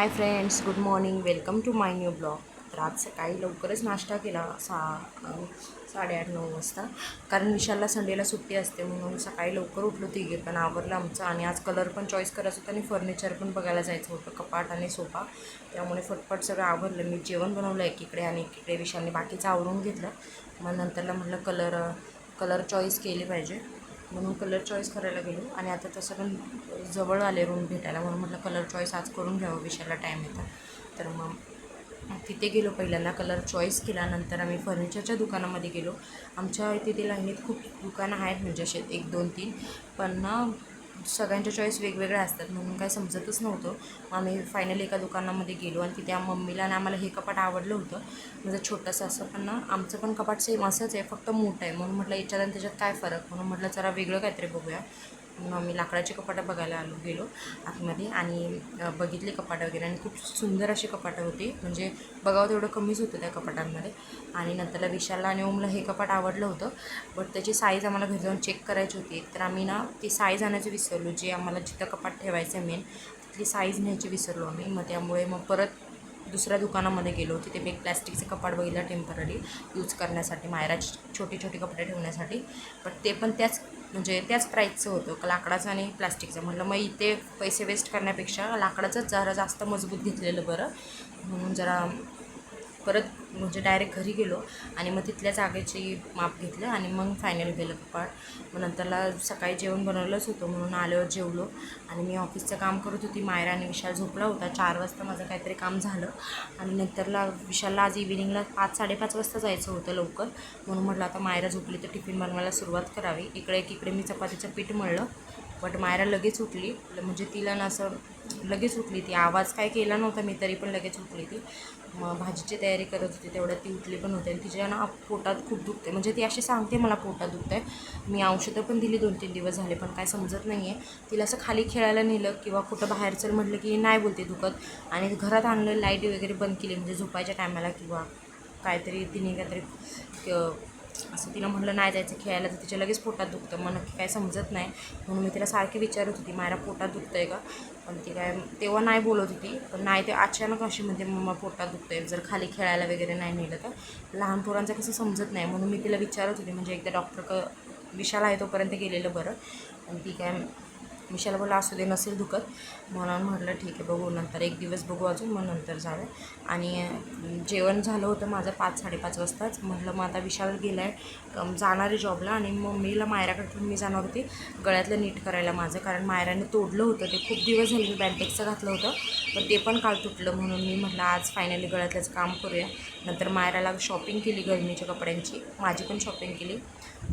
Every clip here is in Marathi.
Hi friends good morning. Welcome to my new blog. तर आज सकाळी लवकरच नाश्ता केला सहा साडेआठ नऊ वाजता. कारण विशालला संडेला सुट्टी असते म्हणून सकाळी लवकर उठलो तिघे पण आवरलं आमचं. आणि आज कलर पण चॉईस करायचं होतं आणि फर्निचर पण बघायला जायचं होतं कपाट आणि सोफा त्यामुळे फटफट सगळं आवरलं. मी जेवण बनवलं एकीकडे आणि एकीकडे विशालने बाकीचं आवरून घेतलं. मग नंतरला म्हटलं कलर कलर चॉईस केली पाहिजे. म्हणून कलर चॉईस करायला गेलो. आणि आता तसं पण जवळ आले रूम भेटायला. म्हणून म्हटलं कलर चॉईस आज करून घ्यावं विषयाला टाईम येतं. तर मग तिथे गेलो पहिल्यांदा. कलर चॉईस केल्यानंतर आम्ही फर्निचरच्या दुकानामध्ये गेलो. आमच्या तिथे लाईनीत खूप दुकानं आहेत. म्हणजे असे एक दोन तीन. पण ना सगळ्यांच्या चॉईस वेगवेगळ्या असतात. म्हणून काय समजतच नव्हतं. मग आम्ही फायनली एका दुकानामध्ये गेलो आणि तिथे मम्मीला आणि आम्हाला हे कपाट आवडलं होतं. म्हणजे छोटंसं असं पण ना आमचं पण कपाट सेम असंच आहे फक्त मोठं आहे. म्हणून म्हटलं याच्यात आणि त्याच्यात काय फरक? म्हणून म्हटलं जरा वेगळं काहीतरी बघूया. मग आम्ही लाकडाची कपाटं बघायला आलो गेलो आतमध्ये आणि बघितले कपाटं वगैरे आणि खूप सुंदर अशी कपाटं होती. म्हणजे बघावं तेवढं कमीच होतं त्या कपाटांमध्ये. आणि नंतरला विशालला आणि ओमला हे कपाट आवडलं होतं. बट त्याची साईज आम्हाला घरी जाऊन चेक करायची होती. तर आम्ही ना ती साईज आणायची विसरलो. जे आम्हाला जिथं कपाट ठेवायचं आहे मेन तिथली साईज न्यायची विसरलो आम्ही. मग त्यामुळे मग परत दुसऱ्या दुकानामध्ये गेलो. तिथे मी एक प्लॅस्टिकचं कपाट बघितलं टेंपररी यूज करण्यासाठी मायराची छोटी छोटी कपडे ठेवण्यासाठी. पण ते पण त्याच म्हणजे त्याच प्राईजचं होतं. लाकडाचं आणि प्लॅस्टिकचं. म्हटलं मग इथे पैसे वेस्ट करण्यापेक्षा लाकडाचंच जरा जास्त मजबूत घेतलेलं बरं. म्हणून जरा परत म्हणजे डायरेक्ट घरी गेलो आणि मग तिथल्या जागेची माप घेतलं आणि मग फायनल गेलं कपाट मग नंतरला सकाळी जेवण बनवलंच होतं म्हणून आल्यावर जेवलो. आणि मी ऑफिसचं काम करत होती. मायरा आणि विशाल झोपला होता. चार वाजता माझं काहीतरी काम झालं. आणि नंतरला विशालला आज इव्हिनिंगला पाच साडेपाच वाजता जायचं होतं लवकर. म्हणून म्हटलं आता मायरा झोपली तर टिफिन बनवायला सुरुवात करावी. इकडे एकीकडे मी चपातीचं पीठ मळलं. बट मायरा लगेच उठली. म्हणजे तिला ना असं लगेच उठली ती. आवाज काय केला नव्हता मी तरी पण लगेच उठली ती. मग भाजीची तयारी करत होती तेवढ्यात ती उठली पण होते. आणि तिच्या ना पोटात खूप दुखते म्हणजे ती अशी सांगते मला पोटात दुखतं आहे मी औषधं पण दिली दोन तीन दिवस झाले पण काय समजत नाही आहे तिला असं खाली खेळायला नेलं किंवा कुठं बाहेर चल म्हटलं की नाही बोलते दुखत. आणि घरात आणलं लाइट वगैरे बंद केली. म्हणजे झोपायच्या टायमाला किंवा काहीतरी तिने काहीतरी असं तिला म्हटलं नाही जायचं खेळायला. तर तिच्या लगेच पोटात दुखतं. मग नक्की काय समजत नाही. म्हणून मी तिला सारखी विचारत होती मायरा पोटात दुखतं आहे का? पण ती काय तेव्हा नाही बोलत होती. पण नाही ते अचानक अशी म्हणते मम्मा पोटात दुखतं आहे जर खाली खेळायला वगैरे नाही नेलं तर. लहान पोरांचं कसं समजत नाही. म्हणून मी तिला विचारत होती म्हणजे एकदा डॉक्टर क विशाल आहे तोपर्यंत गेलेलं बरं. आणि ती काय विशाल बोला असू दे नसेल दुखत. म्हणून म्हटलं ठीक आहे बघू नंतर एक दिवस बघू अजून मग नंतर जाऊया. आणि जेवण झालं होतं माझं पाच साडेपाच वाजताच. म्हटलं मग आता विशाल गेला आहे जाणार आहे जॉबला आणि मम्मीला मायराकडून मी जाणार होती गळ्यातलं नीट करायला माझं. कारण मायराने तोडलं होतं ते खूप दिवस झाले मी बँटेक्सचं घातलं होतं पण ते पण काल तुटलं. म्हणून मी म्हटलं आज फायनली गळ्यातलंच काम करूया. नंतर मायराला शॉपिंग केली गरमीच्या कपड्यांची माझी पण शॉपिंग केली.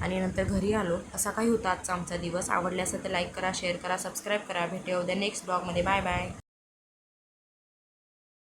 आणि नंतर घरी आलो. असा काही होता आजचा आमचा दिवस. आवडला तर लाईक करा शेअर करा. करा सबस्क्राईब करा. भेटूया उद्या नेक्स्ट ब्लॉगमध्ये बाय बाय